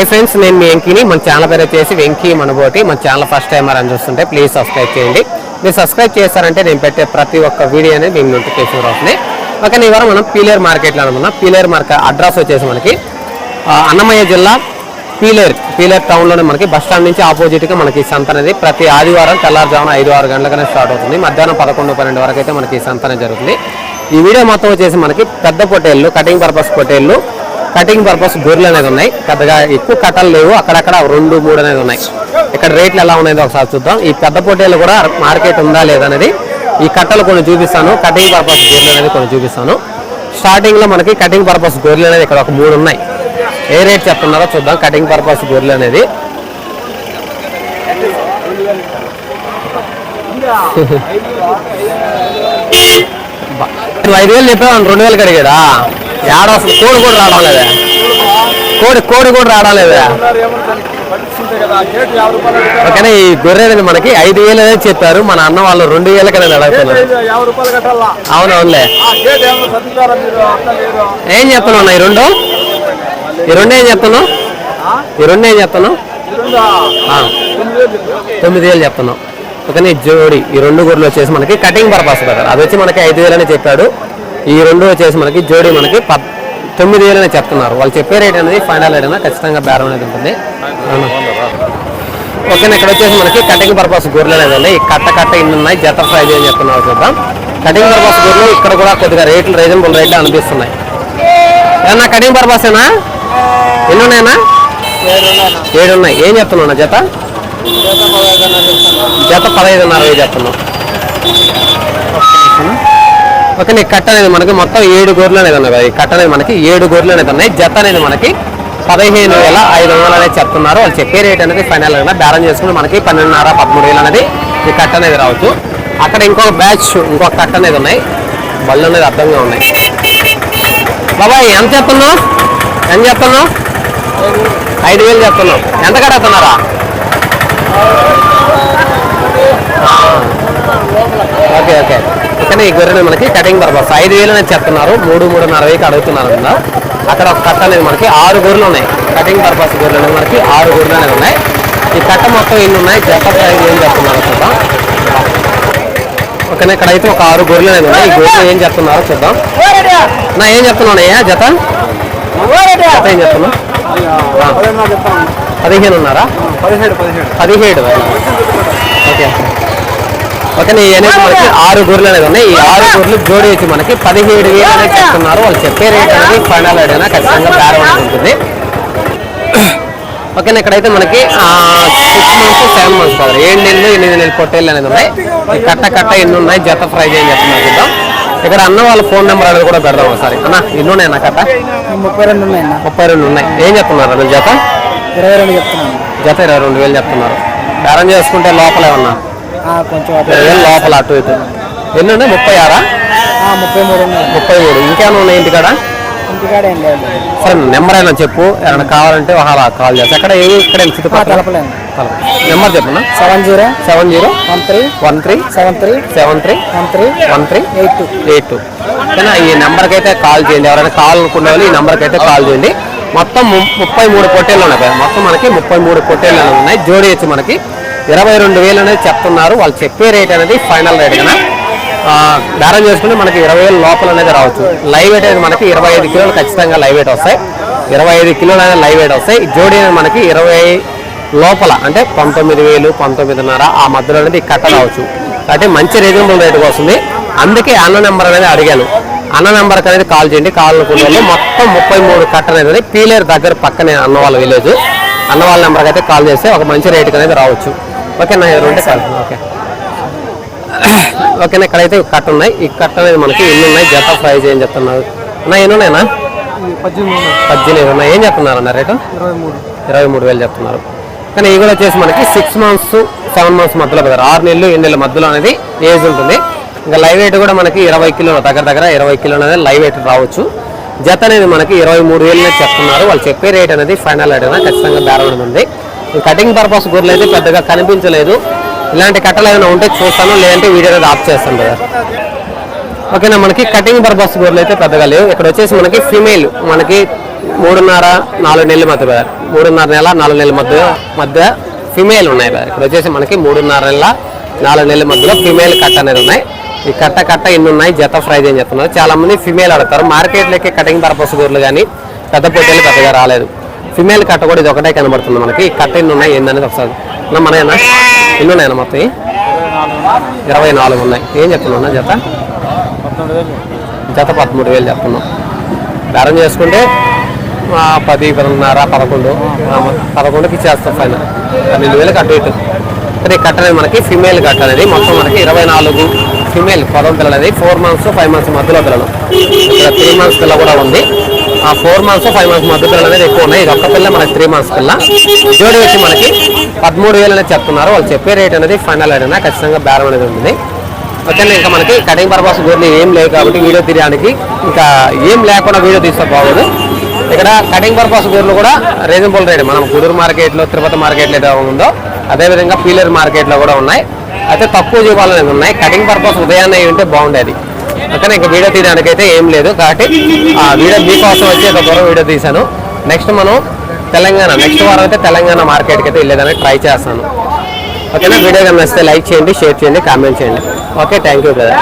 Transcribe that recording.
Hi friends నేను మీ వెంకీని. మన channel పేరు వచ్చేసి వెంకీ మనబోటి. మన ఛానల్ ఫస్ట్ టైం అని చూస్తుంటే ప్లీజ్ సబ్స్క్రైబ్ చేయండి. మీరు సబ్స్క్రైబ్ చేస్తారంటే నేను పెట్టే ప్రతి ఒక్క వీడియో అనేది మీకు నోటిఫికేషన్ వస్తుంది. ఓకే ఇవాళ మనం పీలేరు మార్కెట్లో అనుకున్నాం పీలేరు మార్కెట్ అడ్రస్ వచ్చేసి మనకి అన్నమయ్య జిల్లా పీలేరు పీలేరు టౌన్లోనే మనకి బస్ స్టాండ్ నుంచి ఆపోజిట్గా మనకి సంత అనేది ప్రతి ఆదివారం తెల్లారుజామున ఐదు ఆరు గంటలకనే స్టార్ట్ అవుతుంది. మధ్యాహ్నం పదకొండు పన్నెండు వరకు అయితే మనకి ఈ సంత జరుగుతుంది. ఈ వీడియో మొత్తం వచ్చేసి మనకి పెద్ద పొటేళ్ళు కటింగ్ పర్పస్ పొటేళ్ళు కటింగ్ పర్పస్ గొర్రెలు అనేది ఉన్నాయి. పెద్దగా ఎక్కువ కట్టలు లేవు. అక్కడక్కడ రెండు మూడు అనేది ఉన్నాయి. ఇక్కడ రేట్లు ఎలా ఉన్నాయో ఒకసారి చూద్దాం. ఈ పెద్ద పొట్టేళ్ళు కూడా మార్కెట్ ఉందా లేదా అనేది ఈ కట్టలు కొన్ని చూపిస్తాను. కటింగ్ పర్పస్ గొర్రెలు అనేది కొన్ని చూపిస్తాను. స్టార్టింగ్లో మనకి కటింగ్ పర్పస్ గొర్రెలు అనేది ఇక్కడ ఒక మూడు ఉన్నాయి. ఏ రేట్ చెప్తున్నారో చూద్దాం. కటింగ్ పర్పస్ గొర్రెలు అనేది. ఐదు వేలు చెప్పావు రెండు వేలు కడిగాడా ఏడ అసలు కోడి కూడా రావడం లేదా కోడి కోడి కూడా రావడం లేదా ఓకేనా ఈ గొర్రె అనేది మనకి ఐదు వేలు అనేది చెప్పారు. మన అన్న వాళ్ళు రెండు వేలకి అనేది అడుగుతున్నారు అవునవునులే ఏం చెప్తున్నావు అన్న ఈ రెండు? ఈ రెండు ఏం చెప్తున్నావు? ఈ రెండు ఏం చెప్తున్నావు? తొమ్మిది వేలు వేలు చెప్తున్నావు. ఓకేనా ఈ జోడి ఈ రెండు గొర్రెలు వచ్చేసి మనకి కటింగ్ పర్పస్ కదా. అది వచ్చి మనకి ఐదు వేలని చెప్పాడు. ఈ రెండు వచ్చేసి మనకి జోడి మనకి పద్ తొమ్మిది అనేది చెప్తున్నారు. వాళ్ళు చెప్పే రేట్ అనేది ఫైనల్ రేట్ అనేది ఖచ్చితంగా బేరం అనేది ఉంటుంది. ఓకే ఓకేనా ఇక్కడ వచ్చేసి మనకి కటింగ్ పర్పస్ గొర్రెలు అనేది ఉంది ఈ కట్ట కట్ట ఇన్ని ఉన్నాయి. జత ప్రైజ్ అని చెప్తున్నారు చూద్దాం. కటింగ్ పర్పస్ గొర్రెలు ఇక్కడ కూడా కొద్దిగా రేట్లు రీజనబుల్ రేట్లు అనిపిస్తున్నాయి. ఏమన్నా కటింగ్ పర్పస్ ఏనా? ఎన్ని ఉన్నాయన్నా? ఏడు ఉన్నాయి. ఏం చెప్తున్నావు జత? జత పదహైదున్నర వేలు చెప్తున్నాం ఓకే నీ కట్ట అనేది మనకి మొత్తం ఏడు గొర్రెలు అనేది ఉన్నాయి కట్ట అనేది మనకి ఏడు గొర్రెలు అనేది ఉన్నాయి. జత అనేది మనకి పదిహేను వేల ఐదు వందలు అనేది చెప్తున్నారు. వాళ్ళు చెప్పే రేట్ అనేది ఫైనల్గా బేరం చేసుకుని మనకి పన్నెండున్నర పదమూడు వేలు అనేది ఈ కట్ట అనేది రావచ్చు. అక్కడ ఇంకొక బ్యాచ్ ఇంకొక కట్ట అనేది ఉన్నాయి. బళ్ళు అనేది అర్థంగా ఉన్నాయి. బాబాయ్ ఎంత చెప్తున్నావు? ఎంత చెప్తున్నావు? ఐదు వేలు చెప్తున్నావు. ఎంత కడుగుతున్నారా ఓకే ఓకే. కానీ ఈ గొర్రెని మనకి కటింగ్ పర్పస్. ఐదు వేలు అనేది చెప్తున్నారు. మూడు మూడున్నర వేకి అడుగుతున్నారు కదా అక్కడ ఒక కట్ట అనేది మనకి ఆరు గొర్రెలు ఉన్నాయి. కటింగ్ పర్పస్ గొర్రెలు అనేది మనకి ఆరు గొర్రెలు అనేది ఉన్నాయి. ఈ కట్ట మొత్తం ఎన్ని ఉన్నాయి? జత ప్రైస్ ఏం చెప్తున్నారు. చూద్దాం. ఓకేనా ఇక్కడ అయితే ఒక ఆరు గొర్రెలు అనేది ఉన్నాయి. ఈ గొర్రెలు ఏం చెప్తున్నారో చూద్దాం. నా ఏం చెప్తున్నానయ్యా జత? జత ఏం చెప్తున్నా పదిహేను చెప్తాను పదిహేను ఉన్నారా? పదిహేడు పదిహేడు. పదిహేడు. ఓకే. ఓకే ఈ అనేది మనకి ఆరు గొర్రెలు అనేది ఉన్నాయి. ఈ ఆరు గొర్రెలు జోడి వచ్చి మనకి పదిహేడు వేలు అనేది చెప్తున్నారు. వాళ్ళు చెప్పే రేట్ అనేది ఫైనల్ అయినా ఖచ్చితంగా అనేది ఉంటుంది ఓకే ఇక్కడైతే మనకి సిక్స్ మంత్స్ సెవెన్ మంత్స్ కాదు ఏడు నెలలు ఎనిమిది నెలలు పొట్టేళ్ళు అనేది ఉన్నాయి. కట్ట కట్ట ఎన్ని ఉన్నాయి? జత ఫ్రై చేయని చెప్తున్నారు చూద్దాం ఇక్కడ అన్న వాళ్ళ ఫోన్ నెంబర్ అనేది కూడా పెడదాం ఒకసారి. అన్న ఎన్ని ఉన్నాయి అన్న కట్ట? ముప్పై రెండు ఉన్నాయన్న ముప్పై రెండు ఉన్నాయి. ఏం చెప్తున్నారు అన్న జత? ఇరవై రెండు చెప్తున్నాను. జత ఇరవై రెండు వేలు చెప్తున్నారు. బేరం చేసుకుంటే లోపల ఏమన్నా? కొంచెం లోపల అటు ఇటు? ఎన్ని ఉన్నాయి ముప్పై ఆరా? ముప్పై మూడు ముప్పై మూడు ఇంకేమైనా ఉన్నాయి ఇంటికాడ? ఇంటికాడ ఏం లేదు. సరే నెంబర్ అయినా చెప్పు. ఏమైనా కావాలంటే అలా కాల్ చేస్తా. ఎక్కడ ఏ ఇక్కడ తలపలేము నెంబర్ చెప్పనా? Seven zero seven zero one three one three seven three seven three one three one three eight two. Eight two. ఓకేనా ఈ నెంబర్కి అయితే కాల్ చేయండి. ఎవరైనా కాల్ అనుకునే వాళ్ళు ఈ నెంబర్కి అయితే కాల్ చేయండి. మొత్తం ముప్పై మూడు పొట్టేళ్ళు ఉన్నాయి కదా. మొత్తం మనకి ముప్పై మూడు పొట్టేళ్ళు ఉన్నాయి. జోడి వచ్చి మనకి ఇరవై రెండు వేలు అనేది చెప్తున్నారు. వాళ్ళు చెప్పే రేట్ అనేది ఫైనల్ రేట్ కదా. బేరం చేసుకుంటే మనకి ఇరవై వేలు లోపల అనేది రావచ్చు. లైవ్ వెయిట్ అనేది మనకి ఇరవై ఐదు కిలోలు ఖచ్చితంగా లైవ్ వెయిట్ వస్తాయి. ఇరవై ఐదు కిలోలు అనేది లైవ్ వెయిట్ వస్తాయి. జోడీ జోడి అనేది మనకి ఇరవై లోపల అంటే పంతొమ్మిది వేలు పంతొమ్మిదిన్నర ఆ మధ్యలో అనేది కట్ట రావచ్చు. కాబట్టి మంచి రీజనబుల్ రేటుకి వస్తుంది. అందుకే అన్న నెంబర్ అనేది అడిగాను. అన్న నెంబర్కి అనేది కాల్ చేయండి. కాల్ అనుకునే మొత్తం ముప్పై మూడు కట్ట అనేది పీలేరు దగ్గర పక్కనే అన్న వాళ్ళ విలేజ్ అన్న వాళ్ళ నెంబర్కి అయితే కాల్ చేస్తే ఒక మంచి రేటుకి అనేది రావచ్చు. ఓకేనా ఉంటే కాల్ ఓకే. ఓకేనా ఇక్కడైతే కట్ట ఉన్నాయి. ఈ కట్ట అనేది మనకి ఎన్ని ఉన్నాయి? జత ప్రైజ్ ఏం చెప్తున్నారు? అన్న ఎన్ని ఉన్నాయన్నా పద్దెనిమిది ఉన్నాయి. ఏం చెప్తున్నారు అన్న రేటు? ఇరవై మూడు. వేలు చెప్తున్నారు. కానీ ఇవి కూడా వచ్చేసి మనకి సిక్స్ మంత్స్ సెవెన్ మంత్స్ మధ్యలో కదా ఆరు నెలలు ఎన్ని నెలల మధ్యలో అనేది ఏజ్ ఉంటుంది. ఇంకా లైవ్ వెయిట్ కూడా మనకి ఇరవై కిలోలు దగ్గర దగ్గర ఇరవై కిలోలు అనేది లైవ్ వెయిట్ రావచ్చు. జత అనేది మనకి ఇరవై మూడు వేలు చెప్తున్నారు. వాళ్ళు చెప్పే రేట్ అనేది ఫైనల్ రేట్ అనేది ఖచ్చితంగా బేరం ఉంది. కటింగ్ పర్పస్ గొర్రెలు అయితే పెద్దగా కనిపించలేదు. ఇలాంటి కట్టలు ఏమైనా ఉంటే చూస్తాను లేదంటే వీడియో అనేది ఆఫ్ చేస్తాను కదా ఓకేనా మనకి కటింగ్ పర్పస్ గొర్రెలు అయితే పెద్దగా లేవు. ఇక్కడ వచ్చేసి మనకి ఫీమేల్ మనకి మూడున్నర నాలుగు నెలల మధ్య బ్రదర్ మూడున్నర నెల నాలుగు నెలల మధ్య మధ్య ఫిమేల్ ఉన్నాయి బ్రదర్ ఇక్కడ వచ్చేసి మనకి మూడున్నర నెలల నాలుగు నెలల మధ్యలో ఫిమేల్ కట్ అనేది ఉన్నాయి. ఈ కట్ట కట్ట ఎన్ని ఉన్నాయి? జత ఫ్రైజ్ అని చెప్తున్నారు? చాలా మంది ఫిమేల్ అడుగుతారు. మార్కెట్లోకి కటింగ్ పర్పస్ గొర్రెలు కానీ పెద్ద పొట్టేలు పెద్దగా రాలేదు. ఫిమేల్ కట్ట కూడా ఇది ఒకటే కనబడుతుంది మనకి. కట్ట ఎన్ని ఉన్నాయి? ఏందనేది ఒకసారి. అన్న మనయేనా? ఎన్ని ఉన్నాయన్న మొత్తం? ఇరవై నాలుగు ఉన్నాయి. ఏం చెప్తున్నా జత? జత పదమూడు వేలు చెప్తున్నాం బేరం చేసుకుంటే పది పదిన్నర పదకొండు. పదకొండుకి ఇచ్చేస్తాం ఫైనల్. పన్నెండు వేలు అటు ఇటు ఇక్కడ ఈ కట్ట అనేది మనకి ఫిమేల్ కట్ట అనేది మొత్తం మనకి ఇరవై నాలుగు ఫిమేల్ పదం పిల్లలు అనేది ఫోర్ మంత్స్ ఫైవ్ మంత్స్ మధ్యలో పిల్లలు. ఇక్కడ త్రీ మంత్స్ పిల్ల కూడా ఉంది. ఆ ఫోర్ మంత్స్ ఫైవ్ మంత్స్ మధ్య పిల్లలు అనేది ఎక్కువ ఉన్నాయి. ఇది ఒక్క పిల్ల మనకి త్రీ మంత్స్ పిల్ల. జోడి వచ్చి మనకి పదమూడు వేలు అనేది చెప్తున్నారు. వాళ్ళు చెప్పే రేట్ అనేది ఫైనల్ అయినా ఖచ్చితంగా బేరం అనేది ఉంటుంది. ఓకేనా? ఇంకా మనకి కటింగ్ పర్పస్ గోర్లు ఏం లేవు కాబట్టి వీడియో తీయడానికి ఇంకా ఏం లేకుండా వీడియో తీస్తే బాగోదు ఇక్కడ కటింగ్ పర్పస్ గోర్లు కూడా రీజనబుల్ రేట్ మనం కుదూరు మార్కెట్లో తిరుపతి మార్కెట్లో ఏదో ఉందో అదేవిధంగా పీలర్ మార్కెట్లో కూడా ఉన్నాయి. అయితే తక్కువ జీవాలనేది ఉన్నాయి. కటింగ్ పర్పస్ ఉదయాన్నే ఉంటే బాగుండేది. అక్కడ ఇంకా వీడియో తీయడానికి అయితే ఏం లేదు. కాబట్టి ఆ వీడియో మీకోసం వచ్చి ఒక దూరం వీడియో తీశాను. నెక్స్ట్ మనం తెలంగాణ నెక్స్ట్ వారం అయితే తెలంగాణ మార్కెట్కి అయితే వెళ్ళేదానికి ట్రై చేస్తాను. ఓకేనా? వీడియో కన్నా లైక్ చేయండి షేర్ చేయండి కామెంట్ చేయండి. ఓకే థ్యాంక్ యూ కదా